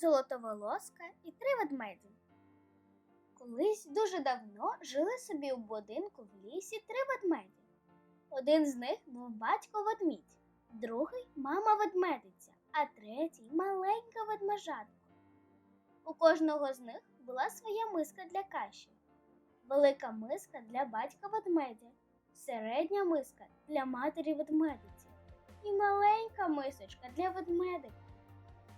золотоволоска і три ведмеді. Колись дуже давно жили собі у будинку в лісі три ведмеді. Один з них був батько ведмідь, другий мама ведмедиця, а третій маленька ведмежатка. У кожного з них була своя миска для каші, велика миска для батька ведмедя, середня миска для матері ведмедиці і маленька мисочка для ведмедика.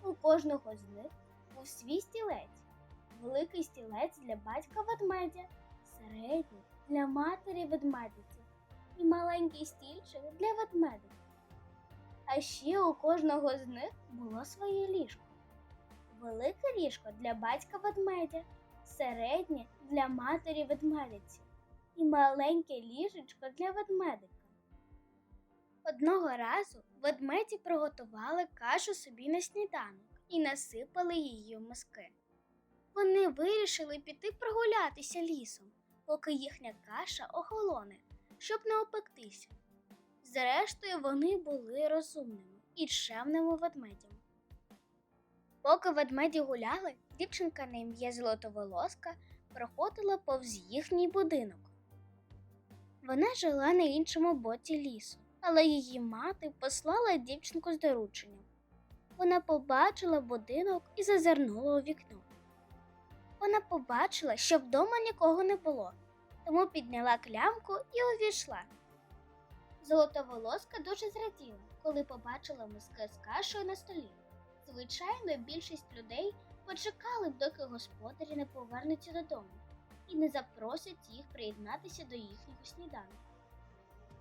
У кожного з них був свій стілець, великий стілець для батька ведмедя, середній для матері ведмедиці і маленький стільчик для ведмедика. А ще у кожного з них було своє ліжко. Велике ліжко для батька ведмедя, середнє для матері ведмедиці і маленьке ліжечко для ведмедика. Одного разу ведмеді приготували кашу собі на сніданок і насипали її в миски. Вони вирішили піти прогулятися лісом, поки їхня каша охолоне, щоб не опектися. Зрештою, вони були розумними і чемними ведмедями. Поки ведмеді гуляли, дівчинка на ім'я Золотоволоска проходила повз їхній будинок. Вона жила на іншому боці лісу, але її мати послала дівчинку з дорученням. Вона побачила будинок і зазирнула у вікно. Вона побачила, що вдома нікого не було, тому підняла клямку і увійшла. Золотоволоска дуже зраділа, коли побачила миски з кашею на столі. Звичайно, більшість людей почекали, б, доки господарі не повернуться додому і не запросять їх приєднатися до їхнього сніданку.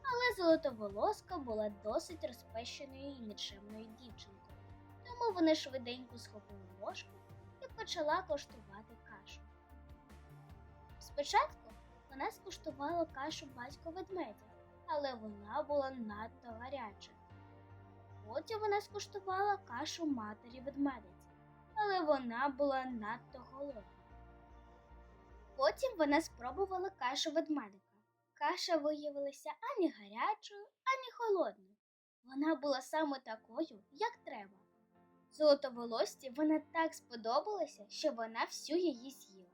Але золотоволоска була досить розпещеною і нечемною дівчинкою, тому вона швиденько схопила ложку і почала коштувати кашу. Спочатку вона скуштувала кашу батька ведмедя, але вона була надто гаряча. Потім вона скуштувала кашу матері ведмедиці, але вона була надто голодна. Потім вона спробувала кашу ведмедика. Каша виявилася ані гарячою, ані холодною. Вона була саме такою, як треба. Золотоволосці вона так сподобалася, що вона всю її з'їла.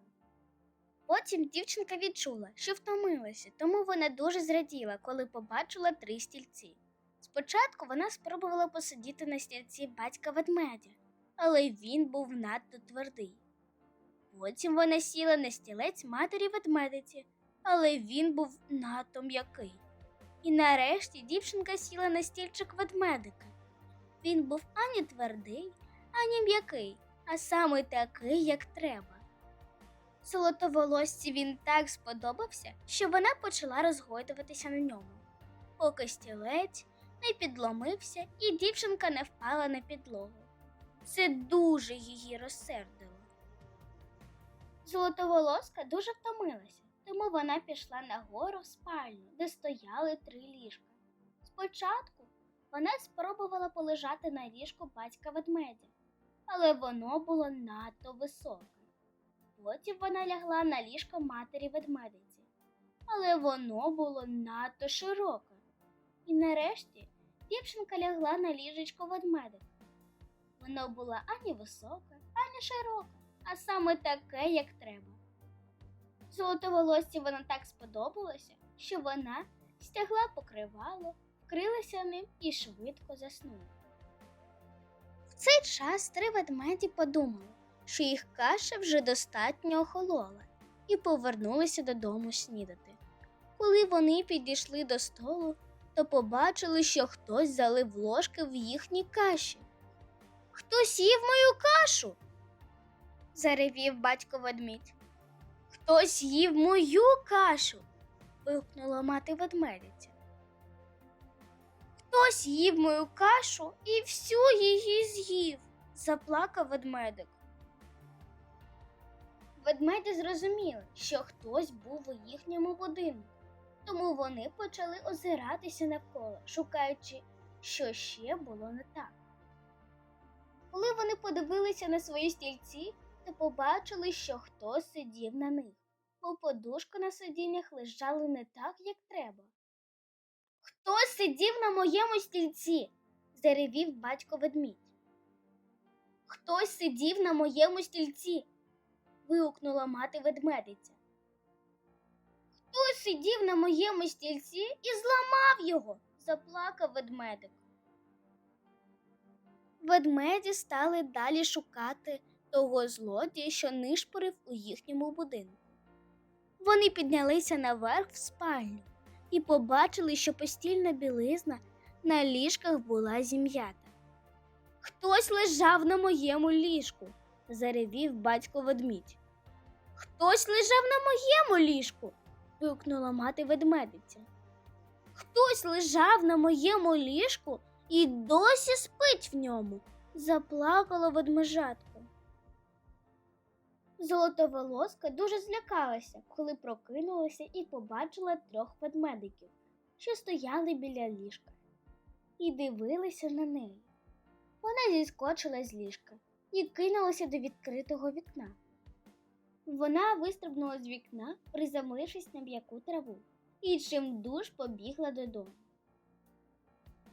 Потім дівчинка відчула, що втомилася, тому вона дуже зраділа, коли побачила три стільці. Спочатку вона спробувала посидіти на стільці батька ведмедя, але він був надто твердий. Потім вона сіла на стілець матері ведмедиці, але він був надто м'який. І нарешті дівчинка сіла на стільчик ведмедика. Він був ані твердий, ані м'який, а саме такий, як треба. Золотоволосці він так сподобався, що вона почала розгойдуватися на ньому, поки стілець не підломився і дівчинка не впала на підлогу. Це дуже її розсердило. Золотоволоска дуже втомилася, тому вона пішла нагору в спальню, де стояли три ліжка. Спочатку вона спробувала полежати на ліжку батька ведмедя, але воно було надто високе. Потім вона лягла на ліжко матері ведмедиці, але воно було надто широке. І нарешті дівчинка лягла на ліжечко ведмедика. Воно було ані високе, ані широке, а саме таке, як треба. Золотоволосці вона так сподобалося, що вона стягла покривало, вкрилася ним і швидко заснула. В цей час три ведмеді подумали, що їх каша вже достатньо охолола, і повернулися додому снідати. Коли вони підійшли до столу, то побачили, що хтось залив ложки в їхній каші. Хтось їв мою кашу. заревів батько ведмідь. Хтось їв мою кашу. вигукнула мати ведмедиця. Хтось їв мою кашу і всю її з'їв, заплакав ведмедик. Ведмеді зрозуміли, що хтось був у їхньому будинку, тому вони почали озиратися навколо, шукаючи, що ще було не так. Коли вони подивилися на свої стільці, то побачили, що хтось сидів на них, бо подушки на сидіннях лежали не так, як треба. Хтось сидів на моєму стільці, заревів батько ведмідь. Хтось сидів на моєму стільці. вигукнула мати ведмедиця. Хтось сидів на моєму стільці і зламав його, заплакав ведмедик. Ведмеді стали далі шукати того злодія, що нишпорив у їхньому будинку. Вони піднялися наверх в спальню і побачили, що постільна білизна на ліжках була зім'ята. Хтось лежав на моєму ліжку, заревів батько ведмідь. Хтось лежав на моєму ліжку. вигукнула мати ведмедиця. Хтось лежав на моєму ліжку і досі спить в ньому, заплакала ведмежатко. Золотоволоска дуже злякалася, коли прокинулася і побачила трьох ведмедиків, що стояли біля ліжка, і дивилися на неї. Вона зіскочила з ліжка і кинулася до відкритого вікна. Вона вистрибнула з вікна, приземлившись на м'яку траву, і чимдуж побігла додому.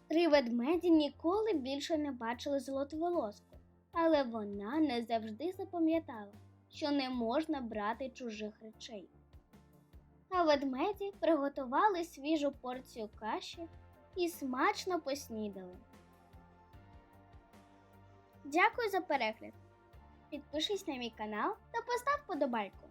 Три ведмеді ніколи більше не бачили золотоволоску, але вона не завжди запам'ятала, що не можна брати чужих речей. А ведмеді приготували свіжу порцію каші і смачно поснідали. Дякую за перегляд. Підпишись на мій канал та постав подобайку.